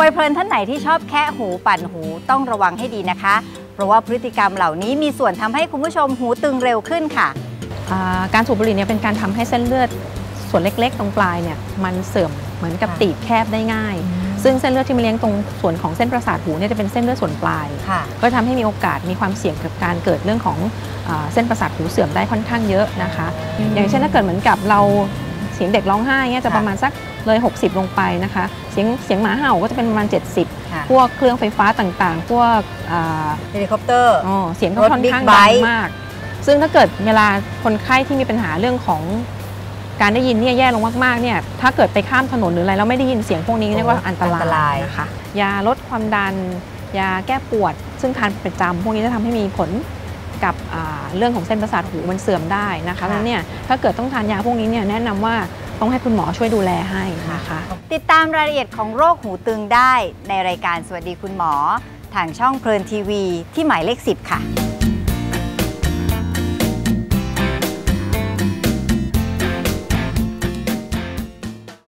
วัยเพลินท่านไหนที่ชอบแคะหูปั่นหูต้องระวังให้ดีนะคะ เพราะว่าพฤติกรรมเหล่านี้มีส่วนทำให้คุณผู้ชมหูตึงเร็วขึ้นค่ะอ่าการสูบบุหรี่เนี่ยเป็นการทำให้เส้นเลือดส่วนเล็กๆ ตรงปลายเนี่ยมันเสื่อมเหมือนกับค่ะตีบแคบได้ง่าย ซึ่งเส้นเลือดที่มาเลี้ยงตรงส่วนของเส้นประสาทหูเนี่ยจะเป็นเส้นเลือดส่วนปลายค่ะก็ทำให้มีโอกาสมีความเสี่ยงกับการเกิดเรื่องของอาเส้นประสาทหูเสื่อมได้ค่อนข้างเยอะนะคะ อย่างเช่นถ้าเกิดเหมือนกับเรา เสียงเด็กร้องไห้เนี่ยจะค่ะประมาณสักเลย 60 ลงไปนะคะ เสียงเสียงหมาเห่าก็จะเป็นประมาณค่ะ70 พวกเครื่องไฟฟ้าต่างๆ พวกอ่าเฮลิคอปเตอร์อ๋อเสียงเขารถค่อนข้างบิ๊กไบดังค์มาก ซึ่งถ้าเกิดเวลาคนไข้ที่มีปัญหาเรื่องของการได้ยินเนี่ยแย่ลงมากๆเนี่ยถ้าเกิดไปข้ามถนนหรืออะไรแล้วไม่ได้ยินเสียงพวกนี้เรียกว่าอันตอันตรารายยนะคะยาลดความดัน ยาแก้ปวด ซึ่งทานเป็นประจำพวกนี้จะทำให้มีผล กับอ่าเรื่องของเส้นประสาทหูมันเสื่อมได้นะคะค่ะแล้วเนี่ยถ้าเกิดต้องทานยาพวกนี้เนี่ยแนะนำว่าต้องให้คุณหมอช่วยดูแลให้นะคะ ติดตามรายละเอียดของโรคหูตึงได้ในรายการสวัสดีคุณหมอ ทางช่องเพลินทีวี ที่หมายเลข 10 ค่ะ